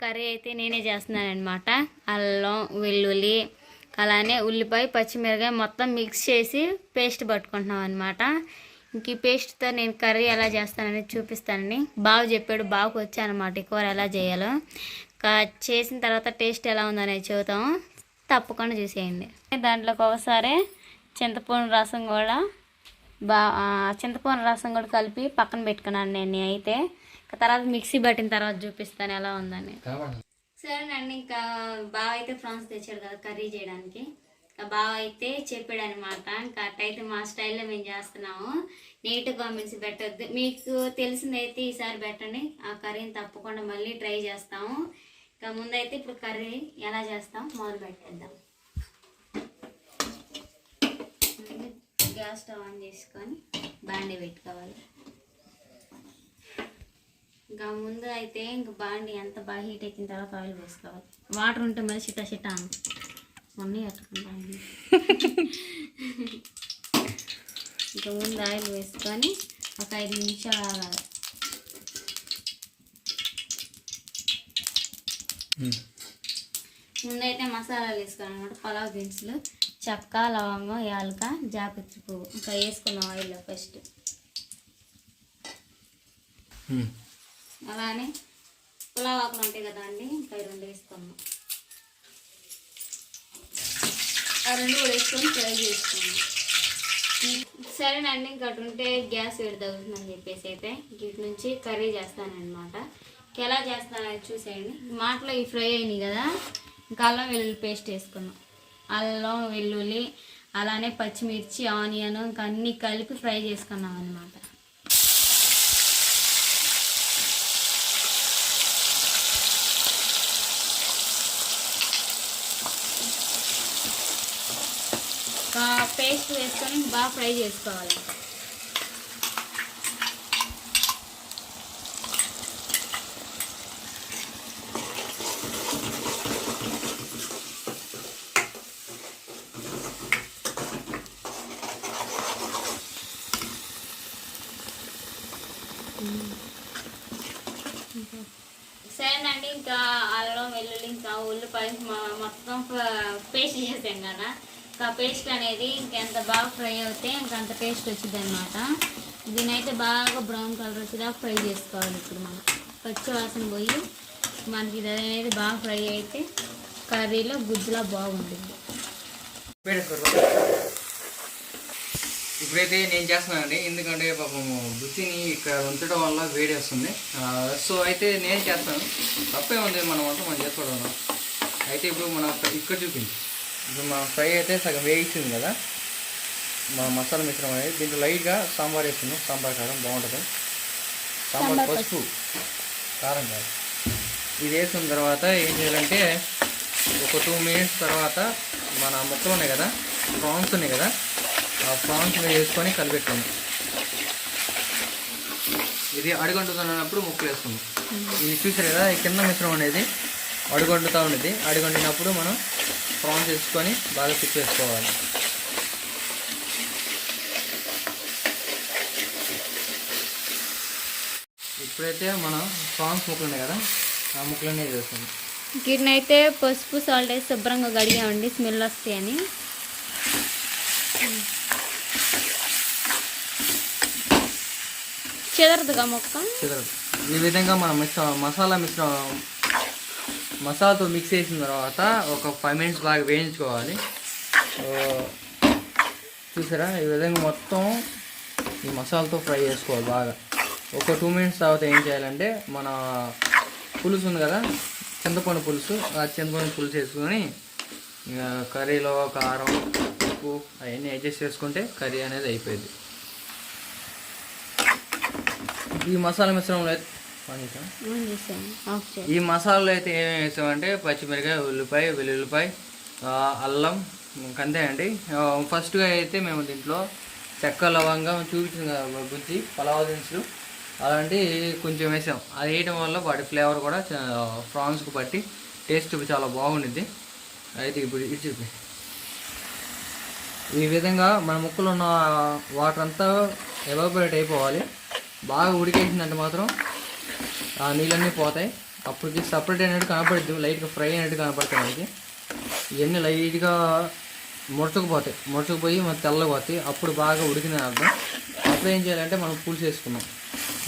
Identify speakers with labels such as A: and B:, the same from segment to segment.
A: Curry అయితే నేనే చేస్తున్నాను అనమాట అల్లం వెల్లుల్లి అలానే ఉల్లిపాయ పచ్చిమిరకాయ మొత్తం మిక్స్ చేసి పేస్ట్ పట్టుకుంటున్నాం అనమాట ఇంక ఈ పేస్ట్తో నేను కర్రీ ఎలా చేస్తానని చూపిస్తానని బాగా చెప్పాడు బావకు వచ్చానమాట ఈ కూర ఎలా చేయాలో. చేసిన తర్వాత టేస్ట్ ఎలా ఉందనేది చూద్దాము తప్పకుండా చూసేయండి. దాంట్లోకి ఒకసారి చింతపండు రసం కూడా బా ఆ, చింతపండు రసం కూడా కలిపి పక్కన పెట్టుకున్నాను నేను అయితే. తర్వాత మిక్సీ పట్టిన తర్వాత చూపిస్తాను ఎలా ఉందని. సరేనండి ఇంకా బావ అయితే ఫ్రాన్స్ తెచ్చాడు కదా కర్రీ చేయడానికి. ఇంకా బావ అయితే చెప్పాడు అనమాట ఇంకా అట్టయితే మా స్టైల్లో మేము చేస్తున్నాము. నీట్ కామెంట్స్ పెట్టద్దు. మీకు తెలిసిందైతే ఈసారి పెట్టండి. ఆ కర్రీని తప్పకుండా మళ్ళీ ట్రై చేస్తాము. ఇంకా ముందైతే ఇప్పుడు కర్రీ ఎలా చేస్తాం మొదలు పెట్టేద్దాం. గ్యాస్ స్టవ్ ఆన్ చేసుకొని బాండి పెట్టుకోవాలి. ఇంకా ముందు అయితే ఇంక బాండి ఎంత బాగా హీట్ ఎక్కిన తర్వాత ఆయిల్ వేసుకోవాలి వాటర్ ఉంటే మరి చిట్టా చిట్టా అను మొన్న కట్టుకుంటాను ఇంకా ముందు ఆయిల్ వేసుకొని ఒక ఐదు నిమిషాలు ఆగాలి. ముందైతే మసాలాలు వేసుకోవాలి అనమాట పలావ్ దినుసులు చెక్క లవంగం యాలక జాపత్రి పువ్వు. ఇంకా వేసుకున్నాం ఆయిల్లో ఫస్ట్. అలానే పులావ్ ఆకులు ఉంటాయి కదా అండి ఇంకా రెండు వేసుకున్నాం ఆ రెండు కూడా వేసుకొని ఫ్రై చేసుకున్నాం సరేనండి ఇంకా అటు ఉంటే గ్యాస్ వేడి తగ్గుతుందని చెప్పేసి అయితే వీటి నుంచి కర్రీ చేస్తానన్నమాట. ఎలా చేస్తానని చూసేయండి. మాటలో ఈ ఫ్రై అయినాయి కదా ఇంకా అల్లం వెల్లుల్లి పేస్ట్ వేసుకున్నాం అల్లం వెల్లుల్లి అలానే పచ్చిమిర్చి ఆనియన్ ఇంకా అన్నీ కలిపి ఫ్రై చేసుకున్నాం అన్నమాట పేస్ట్ వేసుకొని బాగా ఫ్రై చేసుకోవాలి. సరేనండి ఇంకా అల్లం వెల్లుల్లి ఇంకా ఉల్లిపాయ మొత్తం పేస్ట్ చేసాం కదా. ఇంకా పేస్ట్ అనేది ఇంకెంత బాగా ఫ్రై అవుతే ఇంకంత టేస్ట్ వచ్చింది అనమాట దీనైతే బాగా బ్రౌన్ కలర్ వచ్చేదాకా ఫ్రై చేసుకోవాలి ఇప్పుడు మనం. పచ్చి వాసన పోయి మనకి ఇది అనేది బాగా ఫ్రై అయితే కర్రీలో గుజ్జులా బాగుంటుంది.
B: ఇప్పుడైతే నేను చేస్తున్నానండి. ఎందుకంటే పాపం బుచ్చిని ఇక్కడ ఉంచడం వల్ల వేడి వస్తుంది. సో అయితే నేను చేస్తాను. తప్పే ఉంది మన వంట మనం చేసుకోవడం అయితే ఇప్పుడు మన ఇక్కడ చూపించి. ఇప్పుడు మన ఫ్రై అయితే సగం వేయించింది కదా? మన మసాలా మిశ్రమం అనేది దీంట్లో లైట్గా సాంబార్ వేస్తున్నాం సాంబార్ కారం బాగుంటుంది. సాంబార్ పసుపు కారం కాదు ఇది వేసిన తర్వాత ఏం చేయాలంటే ఒక టూ మినిట్స్ తర్వాత మన మొత్తం ఉన్నాయి కదా? ప్రాన్స్ ఉన్నాయి కదా? ఆ ప్రాన్స్ వేసుకొని కలిపెట్టాము ఇది అడుగంటుతున్నప్పుడు ముక్కలు వేసుకుందాం. ఇది చూసారు కదా ఈ కింద మిశ్రమం అనేది అడుగంటుతూ ఉండేది అడుగంటినప్పుడు మనం ప్రాన్స్ వేసుకొని బాగా తిప్పి వేసుకోవాలి ఇప్పుడైతే మనం ప్రాన్స్ ముక్కలు ఉన్నాయి కదా ఆ ముక్కలన్నీ వేసుకుందాం
A: వీటినైతే పసుపు సాల్ట్ వేసి శుభ్రంగా కడిగామండి స్మెల్ వస్తాయని చెదరదుగా మొక్క
B: కుదరదు ఈ విధంగా మనం మిశ్ర మసాలా మిశ్రమం మసాలాతో మిక్స్ చేసిన తర్వాత ఒక ఫైవ్ మినిట్స్ బాగా వేయించుకోవాలి. చూసారా? ఈ విధంగా మొత్తం ఈ మసాలాతో ఫ్రై చేసుకోవాలి బాగా. ఒక టూ మినిట్స్ తర్వాత ఏం చేయాలంటే మన పులుసు ఉంది కదా? చింతపండు పులుసు. ఆ చింతపండు పులుసు వేసుకొని కర్రీలో కారం ఉప్పు అవన్నీ అడ్జస్ట్ చేసుకుంటే కర్రీ అనేది అయిపోయింది. ఈ మసాలా మిశ్రమంలో ఈ మసాలాలో అయితే ఏమేమి వేసామంటే పచ్చిమిరకాయ ఉల్లిపాయ వెల్లుల్లిపాయ అల్లం ఇంకంతే అండి. ఫస్ట్గా అయితే మేము దీంట్లో చెక్క లవంగం చూపించిన కదా గుజ్జి పలావ్ దినుసులు. అలాంటి కొంచెం వేసాం. అది వేయటం వల్ల వాటి ఫ్లేవర్ కూడా ప్రాన్స్కి బట్టి టేస్ట్ చాలా బాగుండిద్ది. అయితే ఇప్పుడు ఇది చూపి. ఈ విధంగా మన ముక్కలో ఉన్న వాటర్ అంతా ఎవాపరేట్ అయిపోవాలి. బాగా ఉడికేసిందంటే మాత్రం ఆ నీళ్ళన్నీ పోతాయి. అప్పటికి సపరేట్ అయినట్టు కనపడుద్ది. లైట్గా ఫ్రై అయినట్టు కనపడతాయి మనకి. ఇవన్నీ లైట్గా ముడచకపోతాయి. ముడచకపోయి మన తెల్లగపోతాయి అప్పుడు బాగా ఉడికిన అర్థం. అప్పుడు ఏం చేయాలంటే మనం పులుసు వేసుకున్నాం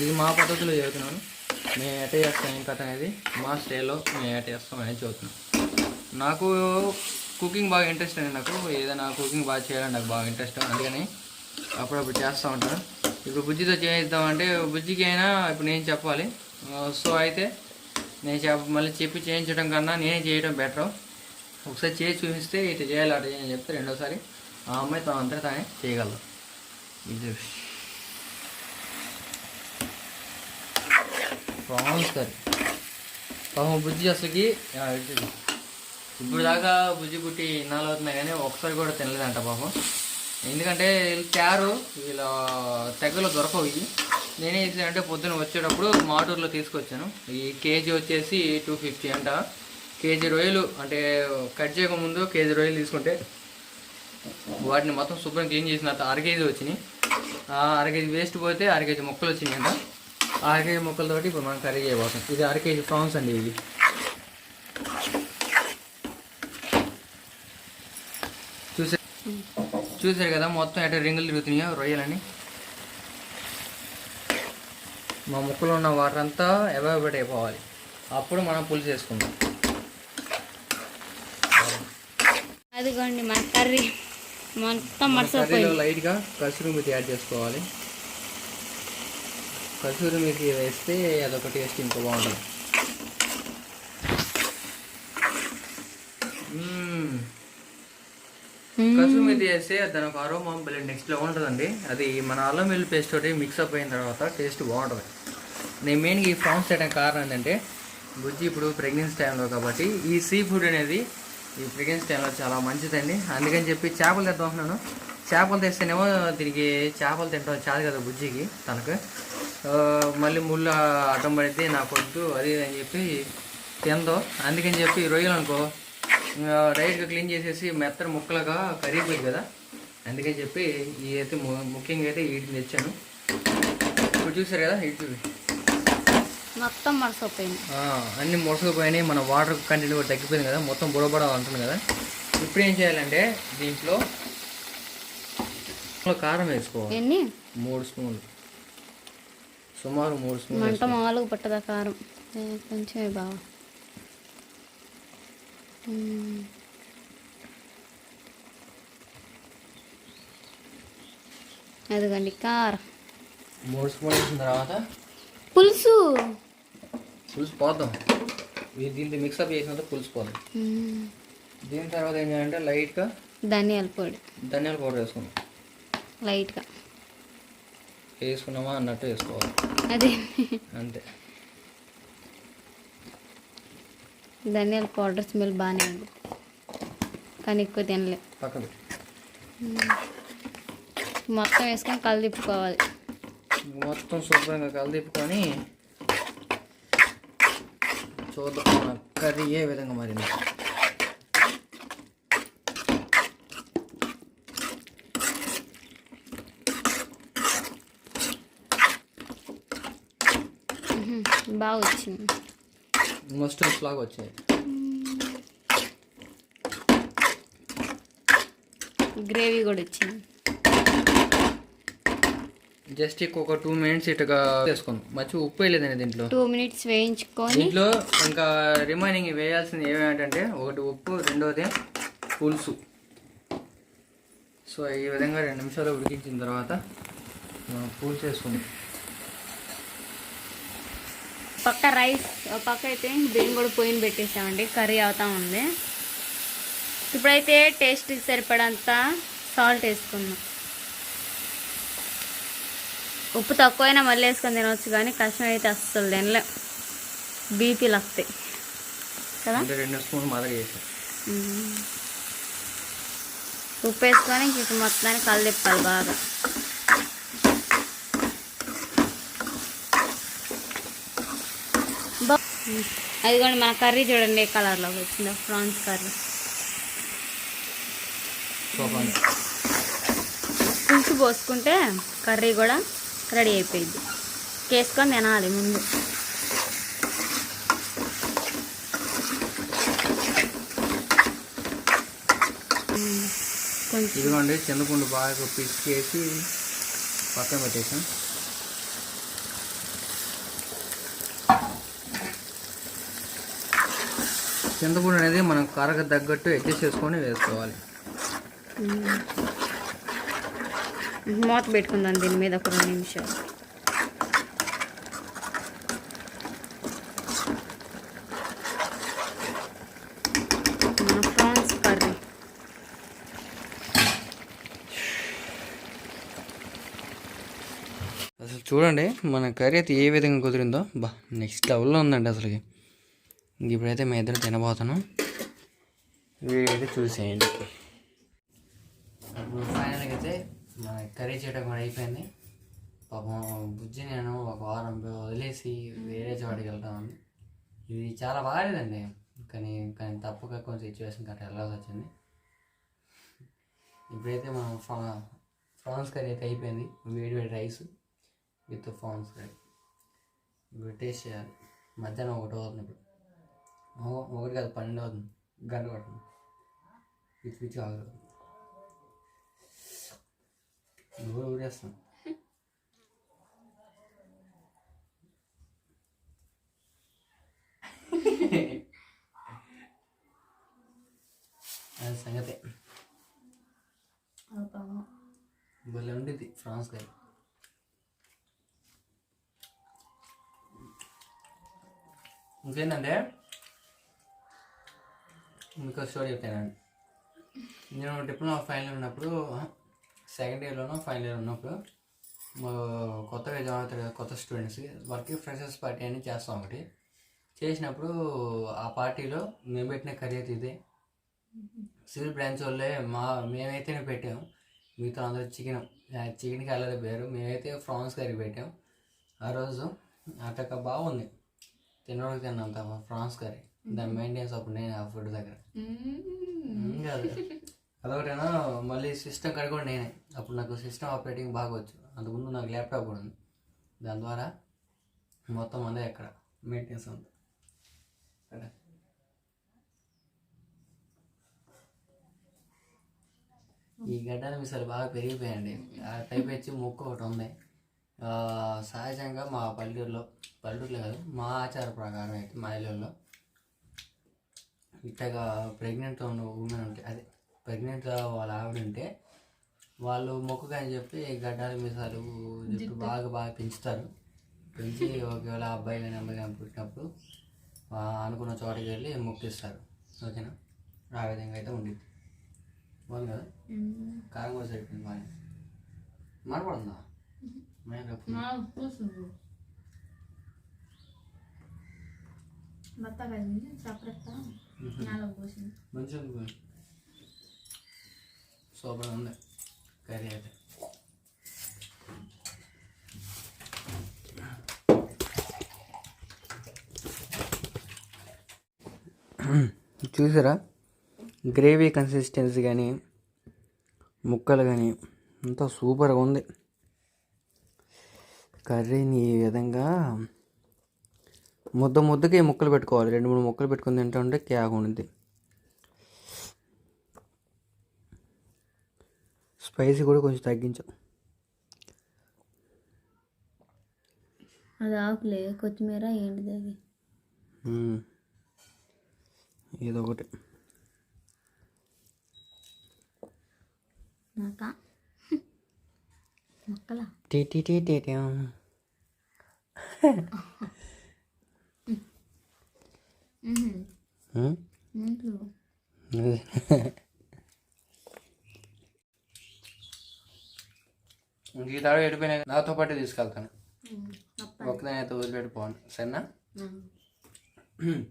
B: ఇది మా పద్ధతిలో చెబుతున్నాను మేము ఎట చేస్తాం ఏం కథ అనేది. మా స్టైల్లో మేము ఎట చేస్తాం అనేది చెబుతున్నాం నాకు కుకింగ్ బాగా ఇంట్రెస్ట్ అండి నాకు. ఏదైనా కుకింగ్ బాగా చేయాలని నాకు బాగా ఇంట్రెస్ట్ అందుకని అప్పుడప్పుడు చేస్తూ ఉంటాను. ఇప్పుడు బుజ్జితో చేయిద్దామంటే బుజ్జికి అయినా ఇప్పుడు నేను చెప్పాలి. సో అయితే నేను చెప్ప మళ్ళీ చెప్పి చేయించడం కన్నా నేనే చేయడం బెటర్ ఒకసారి చేసి చూపిస్తే ఇటు చేయాలి అటు చేయని చెప్తే రెండోసారి ఆ అమ్మాయి తన అంతా తానే చేయగలదు. ఇది ప్రాన్స్ కర్రీ పాపం బుజ్జి అసలుకి ఇప్పుడు దాకా బుజ్జి పుట్టి ఇన్నాళ్ళు అవుతున్నాయి కానీ ఒకసారి కూడా తినలేదంట పాపం. ఎందుకంటే వీళ్ళు క్యారు వీళ్ళ తెగలు దొరకవు ఇవి. నేనే చేసానంటే పొద్దున వచ్చేటప్పుడు మాటూరులో తీసుకొచ్చాను. ఈ కేజీ వచ్చేసి టూ ఫిఫ్టీ అంట. కేజీ రొయ్యలు అంటే కట్ చేయకముందు కేజీ రొయ్యలు తీసుకుంటే వాటిని మొత్తం శుభ్రం క్లీన్ చేసిన తర్వాత అర కేజీ వచ్చినాయి. ఆ అర కేజీ వేస్ట్ పోతే అర కేజీ మొక్కలు వచ్చినాయి అంట ఆ అర కేజీ ముక్కలతోటి ఇప్పుడు మనం కర్రీ చేయబోతాం ఇది అర కేజీ ప్రాన్స్ అండి ఇవి చూసే చూసారు కదా మొత్తం ఎట రింగులు తిరుగుతున్నాయో రొయ్యలని. మా ముక్కలో ఉన్న వాటర్ అంతా ఎవాబరేట్ అయిపోవాలి. అప్పుడు మనం పులుసు వేసుకుందాం
A: అదిగోండి మన కర్రీ. మొత్తం
B: కర్రీలో లైట్గా కసూరి మెతి యాడ్ చేసుకోవాలి. కసూరి మెతి వేస్తే అదొక టేస్ట్ ఇంకా బాగుంటుంది. కసూరి మెతి వేస్తే దాని ఒక అరోమా భలే నెక్స్ట్ లెవెల్ ఉంటుందండి. అది మన అల్లం వెల్లుల్లి పేస్ట్ తోటి మిక్సప్ అయిన తర్వాత టేస్ట్ బాగుంటుంది. నేను మెయిన్గా ఈ ప్రాన్స్ చేయడానికి కారణం ఏంటంటే బుజ్జి ఇప్పుడు ప్రెగ్నెన్సీ టైంలో కాబట్టి ఈ సీ ఫుడ్ అనేది ఈ ప్రెగ్నెన్సీ టైంలో చాలా మంచిదండి. అందుకని చెప్పి చేపలు తెద్దామన్నాను చేపలు తెస్తేనేమో దీనికి చేపలు తింటాం చాలు కదా బుజ్జికి తనకు. మళ్ళీ ముళ్ళు అడ్డం పడితే నాకు వద్దు అది అని చెప్పి తిందో. అందుకని చెప్పి రొయ్యలు అనుకో డైరెక్ట్గా క్లీన్ చేసేసి మెత్తని ముక్కలుగా కరిగిపోయింది కదా. అందుకని చెప్పి ఈ అయితే ముఖ్యంగా అయితే వీటిని తెచ్చాను. ఇప్పుడు చూసారు కదా ఇటు.
A: మొత్తం మర్చిపోయింది
B: ఆ, అన్ని ముడసకపోయినాయి మన వాటర్ కంటెంట్ కూడా తగ్గిపోయింది కదా. మొత్తం బుడబడ అంటుంది కదా. ఇప్పుడు ఏం చేయాలంటే దీంట్లో కారం వేసుకోవాలి.
A: ఎన్ని?
B: మూడు స్పూన్లు. సుమారు మూడు స్పూన్లు
A: మంట. మామూలుగా పట్టదా కారం? కొంచెమే బాగా. అదిగోండి కారం.
B: మూడు స్పూన్లు వేసిన తర్వాత?
A: పులుసు.
B: పులుసు పోద్దాం. దీంతో మిక్సప్ చేసినంత పులుసు పోదాం. దీని తర్వాత ఏం చేయాలంటే లైట్గా
A: ధనియాల పొడి.
B: ధనియాల పౌడర్ వేసుకున్నాం
A: లైట్గా.
B: వేసుకున్నామా అన్నట్టు వేసుకోవాలి.
A: అదే.
B: అంతే.
A: ధనియాల పౌడర్ స్మెల్ బాగానే ఉంది. కానీ ఎక్కువ తినలే.
B: పక్కన పెట్టి.
A: మొత్తం వేసుకొని కళ్ళు తిప్పుకోవాలి.
B: మొత్తం శుభ్రంగా కలదిప్పుకొని చూద్దాం కర్రీ ఏ విధంగా మారింది.
A: మ్మ్. బాగా వచ్చింది.
B: మస్టర్డ్స్ లాగా వచ్చాయి.
A: గ్రేవీ కూడా వచ్చింది
B: జస్ట్ ఒక టూ మినిట్స్ ఇటుగా వేసుకుందాం. మంచి ఉప్పు వేయలేదండి దీంట్లో.
A: టూ మినిట్స్ వేయించుకొని
B: దీంట్లో ఇంకా రిమైనింగ్ వేయాల్సింది ఏమేంటంటే ఒకటి ఉప్పు రెండోది పులుసు. సో ఈ విధంగా రెండు నిమిషాలు ఉడికించిన తర్వాత పులుసు వేసుకుందాం.
A: పక్క రైస్ పక్క అయితే బియ్యం కూడా పొయ్యిన పెట్టేసామండి కర్రీ అవుతా ఉంది. ఇప్పుడైతే టేస్ట్ సరిపడంత సాల్ట్ వేసుకుందాం. ఉప్పు తక్కువైనా మళ్ళీ వేసుకొని తినవచ్చు కానీ కష్టం అయితే అస్సలు తినలేం. బీపీలు వస్తాయి కదా. ఉప్పు వేసుకొని ఇంక మొత్తానికి కళ్ళు తిప్పాలి బాగా. అదిగోండి మన కర్రీ చూడండి ఏ కలర్లో వచ్చిందో ప్రాన్స్ కర్రీ. పులుసు పోసుకుంటే కర్రీ కూడా రెడీ అయిపోయింది. కేసుకొని తినాలి ముందు.
B: ఇదిగోండి చింతపండు బాగా పిసికేసి పక్కన పెట్టేసాం. చింతపండు అనేది మనం కారకు తగ్గట్టు అడ్జస్ట్ చేసుకొని వేసుకోవాలి.
A: మూత పెట్టుకుందాం దీని మీద ఒక రెండు నిమిషాలు. మన ప్రాన్స్ కర్రీ
B: అసలు చూడండి మన కర్రీ అయితే ఏ విధంగా కుదిరిందో. బా నెక్స్ట్ లెవెల్లో ఉందండి అసలుకి. ఇప్పుడైతే మేము ఇద్దరు తినబోతున్నాం. వీడియో అయితే చూసేయండి. ఇప్పుడు ఫైనల్గా అయితే మన కర్రీ చేయడం కూడా అయిపోయింది. పాపం బుజ్జి నేను ఒక వారం వదిలేసి వేరే చోటికి వెళ్తామని ఇది చాలా బాగాలేదండి. కానీ కానీ తప్పక కొంచెం సిచ్యువేషన్ కట్ట వెళ్ళాల్సి వచ్చింది. ఇప్పుడైతే మనం ఫ్రా ఫ్రాన్స్ కర్రీ అయితే అయిపోయింది. వేడి వేడి రైస్ విత్ ఫ్రాన్స్ కర్రీ. ఇప్పుడు టేస్ట్ చేయాలి. మధ్యాహ్నం ఒకటి అవుతుంది ఇప్పుడు. ఒకటి కాదు పన్నెండు అవుతుంది గంట పడుతుంది. పిచ్చి పిచ్చి ఆగదు ఊరు ఊరేస్తాం అది సంగతే. భలే ఉండేది ఫ్రాన్స్ కర్రీ ఇంకేంటంటే మీకు స్టోరీ చెప్తానండి నేను డిప్లొమా ఫైనల్ ఉన్నప్పుడు సెకండ్ ఇయర్లోనో ఫైనల్ ఇయర్ ఉన్నప్పుడు మా కొత్తగా జాయిన్ అవుతారు కదా కొత్త స్టూడెంట్స్కి వాళ్ళకి ఫ్రెషర్స్ పార్టీ అని చేస్తాం ఒకటి. చేసినప్పుడు ఆ పార్టీలో మేము పెట్టిన కరియర్ ఇది. ఇదే సివిల్ బ్రాంచ్ వాళ్ళే మా మేమైతేనే పెట్టాం. మిగతా అందరూ చికెన్ చికెన్కి కలర్ పేరు మేమైతే ఫ్రాన్స్ కర్రీ పెట్టాం. ఆ రోజు అటక బాగుంది. తినడానికి తిన్నంత ఫ్రాన్స్ కర్రీ దాని మెయింటెన్స్ అప్పుడు నేను ఆ ఫుడ్ దగ్గర. అదొకటేనా మళ్ళీ సిస్టమ్ కడుకోండి నేనే. అప్పుడు నాకు సిస్టమ్ ఆపరేటింగ్ బాగా వచ్చు అంతకుముందు నాకు ల్యాప్టాప్ కూడా ఉంది. దాని ద్వారా మొత్తం అందే ఎక్కడ మెయింటెన్స్ అంతా. అక్కడ ఈ గడ్డల మిసాలు బాగా పెరిగిపోయాయండి. ఆ టైప్ వచ్చి మొక్క ఒకటి ఉంది. సహజంగా మా పల్లెటూరులో పల్లెటూరులో కాదు మా ఆచార ప్రకారం అయితే మా ఇళ్ళల్లో ఇట్టగా ప్రెగ్నెంట్ ఉన్న ఉమెన్ ఉంటే అదే ప్రెగ్నెంట్ వాళ్ళ ఆవిడ ఉంటే వాళ్ళు మొక్కుగా అని చెప్పి గడ్డాల మీసాలు జుట్టు. బాగా బాగా పెంచుతారు. పెంచి ఒకవేళ అబ్బాయి కానీ అమ్మాయి కానీ పుట్టినప్పుడు అనుకున్న చోటకి వెళ్ళి మొక్కిస్తారు. ఓకేనా? ఆ విధంగా అయితే ఉండిద్ది. బాగుంది కదా? కారం కూడా సరిపోయింది బాగా మాట్లాడుతుందా
A: బత్తాకాయ సపరేట్
B: మంచిగా ఉంది. సూపర్ ఉంది. కర్రీ అయితే. చూసారా? గ్రేవీ కన్సిస్టెన్సీ కానీ ముక్కలు కానీ అంతా సూపర్గా ఉంది. కర్రీని ఈ విధంగా ముద్ద ముద్దకి ముక్కలు పెట్టుకోవాలి. రెండు మూడు ముక్కలు పెట్టుకుని తింటా ఉంటే క్యాగ్ ఉంటుంది స్పైసీ కూడా కొంచెం తగ్గించాం.
A: అది ఆకులే కొత్తిమీర ఏంటిది అది.
B: ఇదొకటి
A: నాక? మొక్కలా?
B: Tea tea tea tea. Tea. మ్మ్?
A: ఇంట్లో
B: ఇంక ఈ తాడు ఎడిపోయినా నాతో పాటు తీసుకెళ్తాను. ఒకదాని అయితే వదిలిపెట్టిపోను సరేనా?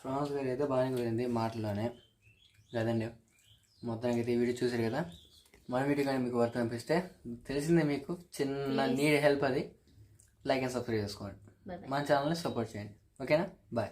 B: ఫ్రాన్స్ గారు అయితే బాగానే కుదిరింది మాటల్లోనే. కదండి? మొత్తానికి అయితే ఈ వీడియో చూసారు కదా? మన వీడియో కానీ మీకు వర్క్ అనిపిస్తే తెలిసిందే మీకు చిన్న నీడ్ హెల్ప్ అది. లైక్ అండ్ సబ్స్క్రైబ్ చేసుకోండి. మన ఛానల్ని సపోర్ట్ చేయండి. ఓకేనా బాయ్